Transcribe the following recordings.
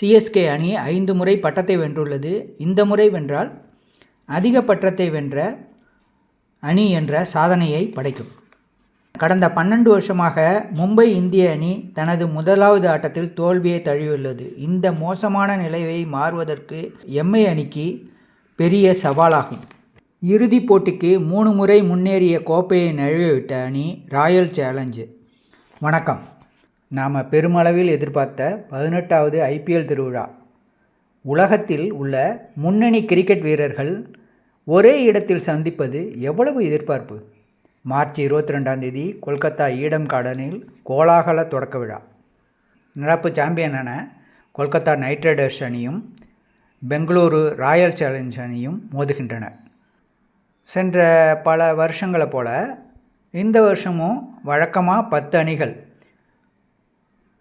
CSK அணி ஐந்து முறை பட்டத்தை வென்றுள்ளது. இந்த முறை வென்றால் அதிக பட்டத்தை வென்ற அணி என்ற சாதனையை படைக்கும். கடந்த பன்னெண்டு வருஷமாக மும்பை இந்திய அணி தனது முதலாவது ஆட்டத்தில் தோல்வியை தழுவியுள்ளது. இந்த மோசமான நிலையை மாறுவதற்கு எம்ஐ அணிக்கு பெரிய சவாலாகும். இறுதிப் போட்டிக்கு மூணு முறை முன்னேறிய கோப்பையை நழுவிவிட்ட அணி ராயல் சேலஞ்சு. வணக்கம். நாம் பெருமளவில் எதிர்பார்த்த பதினெட்டாவது ஐபிஎல் திருவிழா. உலகத்தில் உள்ள முன்னணி கிரிக்கெட் வீரர்கள் ஒரே இடத்தில் சந்திப்பது எவ்வளவு எதிர்பார்ப்பு? மார்ச் இருபத்தி ரெண்டாம் தேதி கொல்கத்தா ஈடம் கார்டனில் கோலாகல தொடக்க விழா. நடப்பு சாம்பியனான கொல்கத்தா நைட் ரைடர்ஸ் அணியும் பெங்களூரு ராயல் சேலஞ்ச் அணியும் மோதுகின்றன. சென்ற பல வருஷங்களை போல இந்த வருஷமும் வழக்கமாக பத்து அணிகள்.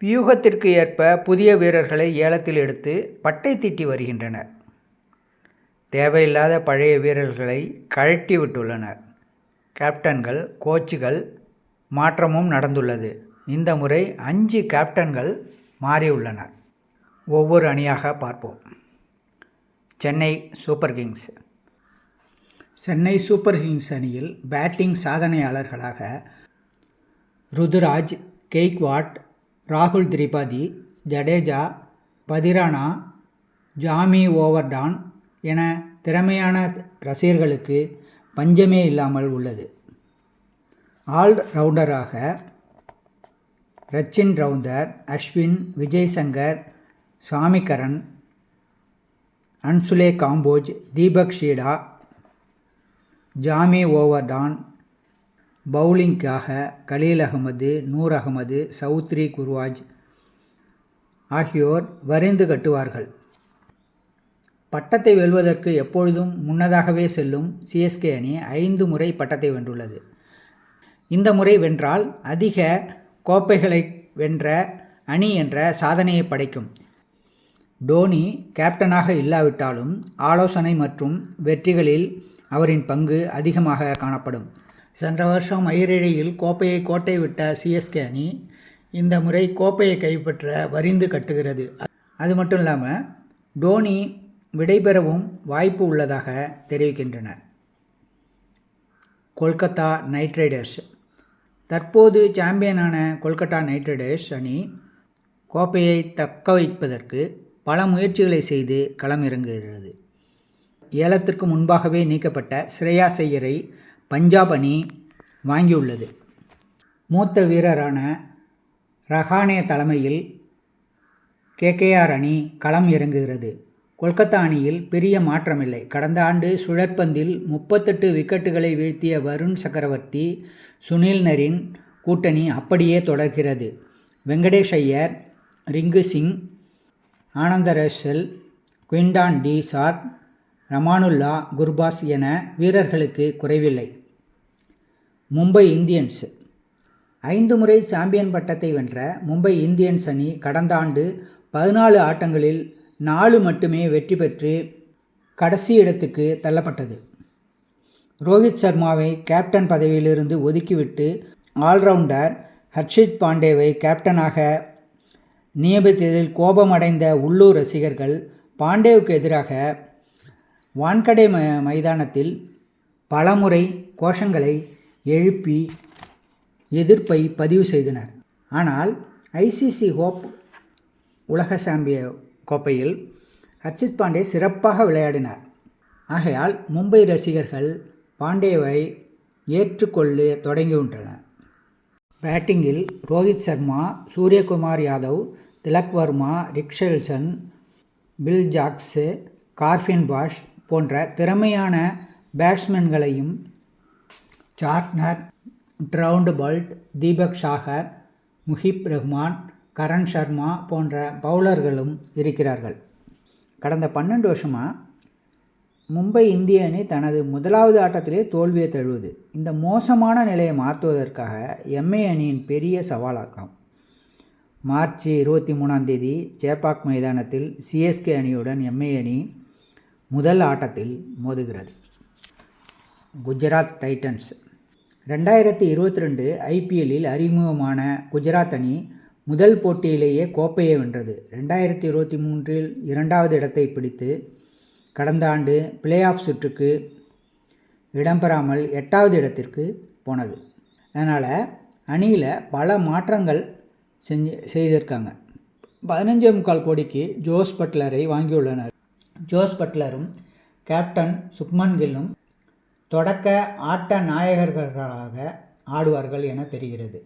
வியூகத்திற்கு ஏற்ப புதிய வீரர்களை ஏலத்தில் எடுத்து பட்டை தீட்டி வருகின்றனர். தேவையில்லாத பழைய வீரர்களை கழட்டி விட்டுள்ளனர். கேப்டன்கள் கோச்சுகள் மாற்றமும் நடந்துள்ளது. இந்த முறை அஞ்சு கேப்டன்கள் மாறியுள்ளனர் ஒவ்வொரு அணியாக பார்ப்போம். Chennai super kings. Chennai super kings அணியில் பேட்டிங் சாதனையாளர்களாக ருதுராஜ் கெய்க்வாட் ராகுல் திரிபாதி ஜடேஜா பதிரானா ஜாமி ஓவர்டான் என திறமையான ரசிகர்களுக்கு பஞ்சமே இல்லாமல் உள்ளது. ஆல்ரவுண்டராக ரச்சின் ரவுந்தர் அஸ்வின் விஜய் சங்கர் சாமிகரன் அன்சுலே காம்போஜ் தீபக் ஷீடா ஜாமி ஓவர்டான் பவுலிங்காக கலீல் அகமது நூர் அகமது சௌத்ரி குர்வாஜ் ஆகியோர் வரைந்து கட்டுவார்கள். பட்டத்தை வெல்வதற்கு எப்பொழுதும் முன்னதாகவே செல்லும் சிஎஸ்கே அணி ஐந்து முறை பட்டத்தை வென்றுள்ளது. இந்த முறை வென்றால் அதிக கோப்பைகளை வென்ற அணி என்ற சாதனையை படைக்கும். டோனி கேப்டனாக இல்லாவிட்டாலும் ஆலோசனை மற்றும் வெற்றிகளில் அவரின் பங்கு அதிகமாக காணப்படும். சென்ற வருஷம் மயிரிழையில் கோப்பையை கோட்டை விட்ட சிஎஸ்கே அணி இந்த முறை கோப்பையை கைப்பற்ற வரிந்து கட்டுகிறது. அது மட்டும் இல்லாமல் டோனி விடைபெறவும் வாய்ப்பு உள்ளதாக தெரிவிக்கின்றன. Kolkata knight riders. தற்போது சாம்பியனான கொல்கத்தா நைட் ரைடர்ஸ் அணி கோப்பையை தக்க வைப்பதற்கு பல முயற்சிகளை செய்து களமிறங்குகிறது. ஏலத்திற்கு முன்பாகவே நீக்கப்பட்ட ஸ்ரேயா செய்யரை பஞ்சாப் அணி வாங்கியுள்ளது. மூத்த வீரரான ரஹானே தலைமையில் கேகேஆர் அணி களம் இறங்குகிறது. கொல்கத்தா அணியில் பெரிய மாற்றமில்லை. கடந்த ஆண்டு சுழற்பந்தில் முப்பத்தெட்டு விக்கெட்டுகளை வீழ்த்திய வருண் சக்கரவர்த்தி சுனில் நரின் கூட்டணி அப்படியே தொடர்கிறது. வெங்கடேஷ் ஐயர் ரிங்கு சிங் ஆனந்த ரஷல் குவிண்டான் டி சார் ரமானுல்லா குர்பாஸ் என வீரர்களுக்கு குறைவில்லை. மும்பை இந்தியன்ஸ். ஐந்து முறை சாம்பியன் பட்டத்தை வென்ற மும்பை இந்தியன்ஸ் அணி கடந்த ஆண்டு பதினாலு ஆட்டங்களில் நாலு மட்டுமே வெற்றி பெற்று கடைசி இடத்துக்கு தள்ளப்பட்டது. ரோஹித் சர்மாவை கேப்டன் பதவியிலிருந்து ஒதுக்கிவிட்டு ஆல்ரவுண்டர் ஹர்ஷித் பாண்டேவை கேப்டனாக நியமித்ததில் கோபமடைந்த உள்ளூர் ரசிகர்கள் பாண்டேவுக்கு எதிராக வான்கடை மைதானத்தில் பலமுறை கோஷங்களை எழுப்பி எதிர்ப்பை பதிவு செய்தனர். ஆனால் ஐசிசி ஹோப் உலக சாம்பிய கோப்பையில் ஹர்ஷித் பாண்டே சிறப்பாக விளையாடினார். ஆகையால் மும்பை ரசிகர்கள் பாண்டேவை ஏற்றுக்கொள்ள தொடங்கிவிட்டனர் பேட்டிங்கில் Rohit Sharma Suryakumar Yadav Tilak Varma Rickelton Will Jacks Corbin Bosch போன்ற திறமையான பேட்ஸ்மேன்களையும் ஜார்க்னர் ட்ரவுண்டு பல்ட் தீபக் ஷாகர் முஹிப் ரஹ்மான் கரண் சர்மா போன்ற பவுலர்களும் இருக்கிறார்கள். கடந்த பன்னெண்டு வருஷமாக மும்பை இந்திய அணி தனது முதலாவது ஆட்டத்திலே தோல்வியை தழுவுது. இந்த மோசமான நிலையை மாற்றுவதற்காக எம்ஏ அணியின் பெரிய சவாலாகும். மார்ச் இருபத்தி மூணாம் தேதி சேப்பாக் மைதானத்தில் சிஎஸ்கே அணியுடன் எம்ஏ அணி முதல் ஆட்டத்தில் மோதுகிறது. குஜராத் டைட்டன்ஸ் ரெண்டாயிரத்தி இருபத்தி ரெண்டு ஐபிஎல்லில் அறிமுகமான குஜராத் அணி முதல் போட்டியிலேயே கோப்பையை வென்றது. ரெண்டாயிரத்தி இருபத்தி மூன்றில் இரண்டாவது இடத்தை பிடித்து கடந்த ஆண்டு பிளே ஆஃப் சுற்றுக்கு இடம்பெறாமல் எட்டாவது இடத்திற்கு போனது. அதனால் அணியில் பல மாற்றங்கள் செஞ்சு செய்திருக்காங்க. பதினஞ்சே முக்கால் கோடிக்கு ஜோஸ் பட்லரை வாங்கியுள்ளனர். ஜோஸ் பட்லரும் கேப்டன் சுக்மன் கில்லும் தொடக்க ஆட்ட நாயகர்களாக ஆடுவார்கள் என தெரிகிறது.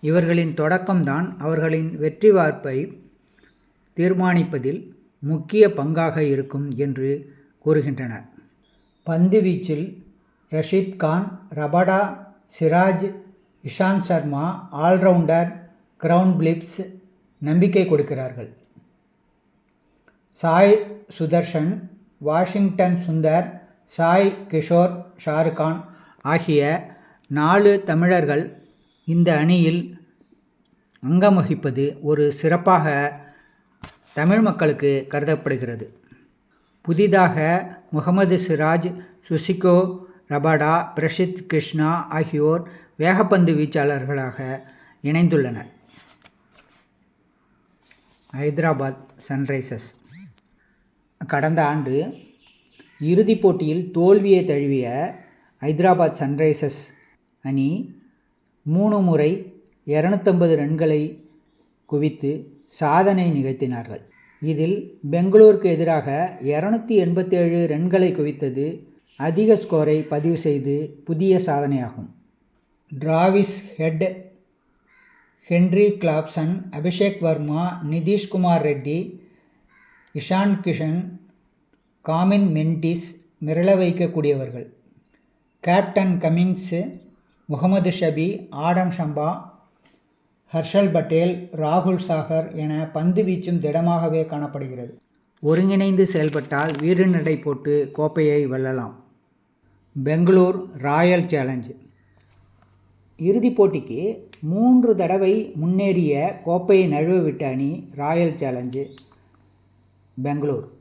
இவர்களின் தொடக்கம்தான் அவர்களின் வெற்றி வாய்ப்பை தீர்மானிப்பதில் முக்கிய பங்காக இருக்கும் என்று கூறுகின்றனர். பந்து வீச்சில் Rashid Khan Rabada Siraj Ishant Sharma allrounder Glenn Phillips நம்பிக்கை கொடுக்கிறார்கள். சாய் சுதர்ஷன் வாஷிங்டன் சுந்தர் சாய் கிஷோர் ஷாருக்கான் ஆகிய நாலு தமிழர்கள் இந்த அணியில் அங்கம் வகிப்பது ஒரு சிறப்பாக தமிழ் மக்களுக்கு கருதப்படுகிறது. புதிதாக முகமது சிராஜ் சுசிகோ ரபாடா பிரஷித் கிருஷ்ணா ஆகியோர் வேகப்பந்து வீச்சாளர்களாக இணைந்துள்ளனர். ஹைதராபாத் சன்ரைசர்ஸ். கடந்த ஆண்டு இறுதிப் போட்டியில் தோல்வியை தழுவிய ஹைதராபாத் சன்ரைசர்ஸ் அணி மூணு முறை இரநூத்தம்பது ரன்களை குவித்து சாதனை நிகழ்த்தினார்கள். இதில் பெங்களூருக்கு எதிராக இரநூத்தி எண்பத்தேழு ரன்களை குவித்தது அதிக ஸ்கோரை பதிவு செய்து புதிய சாதனையாகும். Travis Head Heinrich Klaasen Abhishek Varma Nitish Kumar Reddy Ishan Kishan Kamindu Mendis மிரள வைக்கக்கூடியவர்கள். Captain Cummins Mohammed Shami Adam Zampa Harshal Patel ராகுல் சாகர் என பந்து வீச்சும் திடமாகவே காணப்படுகிறது. ஒருங்கிணைந்து செயல்பட்டால் வீடு நடை போட்டு கோப்பையை வெல்லலாம். Bengaluru royal challenge. இறுதிப் போட்டிக்கு மூன்று தடவை முன்னேறிய கோப்பையை நழுவ விட்ட அணி ராயல் சேலஞ்சு பெங்களூர்.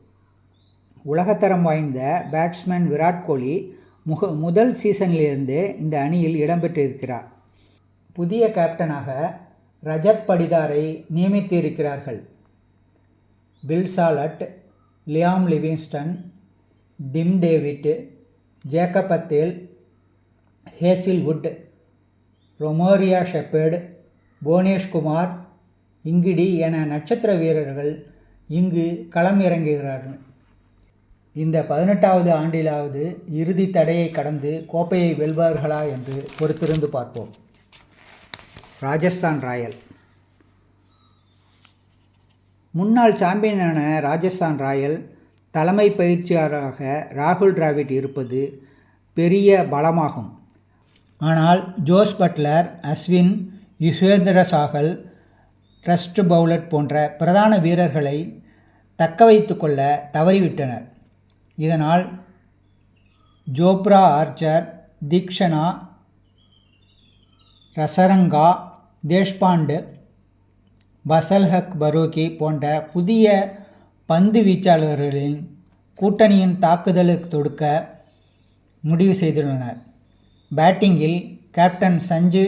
உலகத்தரம் வாய்ந்த பேட்ஸ்மேன் விராட் கோலி முக முதல் சீசனிலிருந்து இந்த அணியில் இடம்பெற்றிருக்கிறார். புதிய கேப்டனாக ரஜத் படிதாரை நியமித்திருக்கிறார்கள். Phil Salt Liam Livingstone Tim David Jacob Bethell Hazlewood Romario Shepherd Bhuvneshwar Kumar Ngidi என நட்சத்திர வீரர்கள் இங்கு களம் இறங்குகிறார்கள் இந்த பதினெட்டாவது ஆண்டிலாவது இறுதி தடையை கடந்து கோப்பையை வெல்வார்களா என்று பொறுத்திருந்து பார்ப்போம். ராஜஸ்தான் ராயல். முன்னாள் சாம்பியனான ராஜஸ்தான் ராயல் தலைமை பயிற்சியாளராக ராகுல் டிராவிட் இருப்பது பெரிய பலமாகும். ஆனால் Jos Buttler Ashwin Yuzvendra Chahal trust bowler போன்ற பிரதான வீரர்களை தக்க வைத்து கொள்ள தவறிவிட்டனர். இதனால் ஜோப்ரா ஆர்ச்சர் தீக்ஷனா ரசரங்கா தேஷ்பாண்டு பசல்ஹக் பரூகி போன்ற புதிய பந்து வீச்சாளர்களின் கூட்டணியின் தாக்குதலுக்கு தொடுக்க முடிவு செய்துள்ளனர். பேட்டிங்கில் கேப்டன் சஞ்சு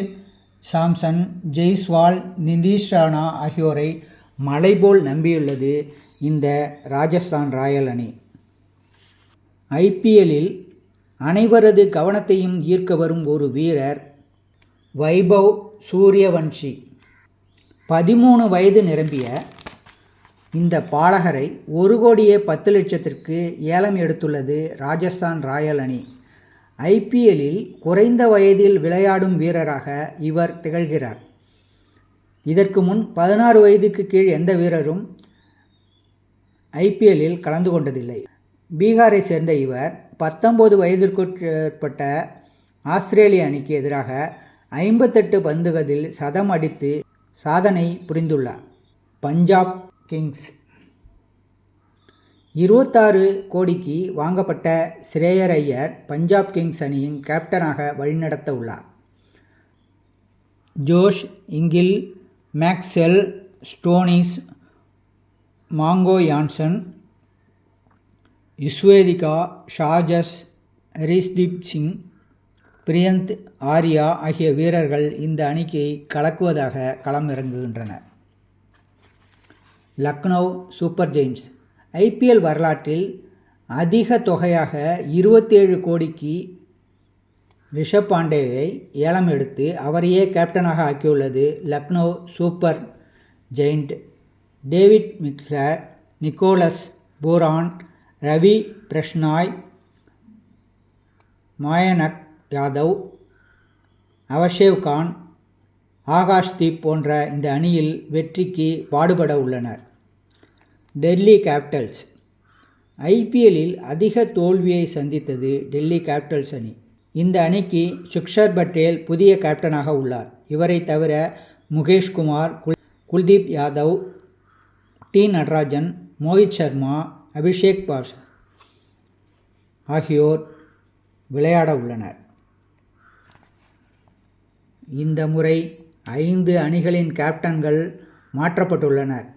சாம்சன் ஜெய்ஸ்வால் நிதிஷ் ராணா ஆகியோரை மலைபோல் நம்பியுள்ளது இந்த ராஜஸ்தான் ராயல் அணி. ஐபிஎல்லில் அனைவரது கவனத்தையும் ஈர்க்க வரும் ஒரு வீரர் வைபவ் சூரியவன்ஷி. பதிமூணு வயது நிரம்பிய இந்த பாலகரை ஒரு கோடியே பத்து லட்சத்திற்கு ஏலம் எடுத்துள்ளது ராஜஸ்தான் ராயல் அணி. ஐபிஎல்லில் குறைந்த வயதில் விளையாடும் வீரராக இவர் திகழ்கிறார். இதற்கு முன் பதினாறு வயதுக்கு கீழ் எந்த வீரரும் ஐபிஎல்லில் கலந்து கொண்டதில்லை. பீகாரை சேர்ந்த இவர் பத்தொம்போது வயதிற்குட்பட்ட ஆஸ்திரேலிய அணிக்கு எதிராக ஐம்பத்தெட்டு பந்துகளில் சதம் அடித்து சாதனை புரிந்துள்ளார். பஞ்சாப் கிங்ஸ் இருபத்தாறு கோடிக்கு வாங்கப்பட்ட ஸ்ரேயர் ஐயர் பஞ்சாப் கிங்ஸ் அணியின் கேப்டனாக வழிநடத்த உள்ளார் Josh Inglis Maxwell Stoinis Marco Jansen யுஸ்வேதிகா ஷாஜஸ் ஹரிஸ்தீப் சிங் பிரியந்த் ஆர்யா ஆகிய வீரர்கள் இந்த அணிக்கு கலக்குவதாக களமிறங்குகின்றனர் லக்னோ சூப்பர் ஜெயின்ஸ். ஐபிஎல் வரலாற்றில் அதிக தொகையாக இருபத்தேழு கோடிக்கு ரிஷப் பாண்டேவை ஏலம் எடுத்து அவரையே கேப்டனாக ஆக்கியுள்ளது லக்னோ சூப்பர் ஜெயிண்ட் டேவிட் மிக்சர் நிக்கோலஸ் பூரான் ரவி பிரஷ்னாய் மாயனக் யாதவ் அவஷேவ்கான் ஆகாஷ்தீப் போன்ற இந்த அணியில் வெற்றிக்கு பாடுபட உள்ளனர். டெல்லி கேபிட்டல்ஸ் ஐபிஎல்லில் அதிக தோல்வியை சந்தித்தது டெல்லி கேபிட்டல்ஸ் அணி. இந்த அணிக்கு சுக்ஷர் பட்டேல் புதிய கேப்டனாக உள்ளார். இவரை தவிர முகேஷ்குமார் குல் குல்தீப் யாதவ் டி நடராஜன் மோஹித் சர்மா அபிஷேக் பாஷ் ஆகியோர் விளையாட உள்ளனர். இந்த முறை ஐந்து அணிகளின் கேப்டன்கள் மாற்றப்பட்டுள்ளனர்.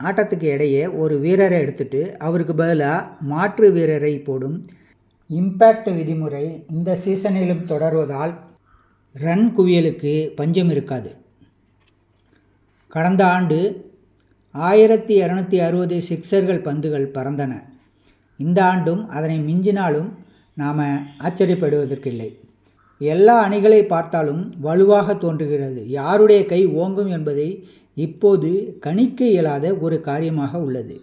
ஆட்டத்துக்கு இடையே ஒரு வீரரை எடுத்துட்டு அவருக்கு பதிலாக மாற்று வீரரை போடும் இம்பேக்ட் விதிமுறை இந்த சீசனிலும் தொடர்வதால் ரன் குவியலுக்கு பஞ்சம் இருக்காது. கடந்த ஆண்டு ஆயிரத்தி இரநூத்தி அறுபது சிக்சர்கள் பந்துகள் பறந்தன. இந்த ஆண்டும் அதனை மிஞ்சினாலும் நாம் ஆச்சரியப்படுவதற்கில்லை. எல்லா அணிகளை பார்த்தாலும் வலுவாக தோன்றுகிறது. யாருடைய கை ஓங்கும் என்பதை இப்போது கணிக்க இயலாத ஒரு காரியமாக உள்ளது.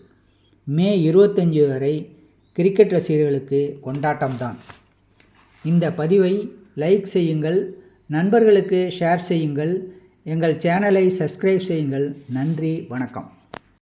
மே இருபத்தஞ்சு வரை கிரிக்கெட் ரசிகர்களுக்கு கொண்டாட்டம்தான். இந்த பதிவை லைக் செய்யுங்கள் நண்பர்களுக்கு ஷேர் செய்யுங்கள் எங்கள் சேனலை சப்ஸ்கிரைப் செய்யுங்கள். நன்றி வணக்கம்.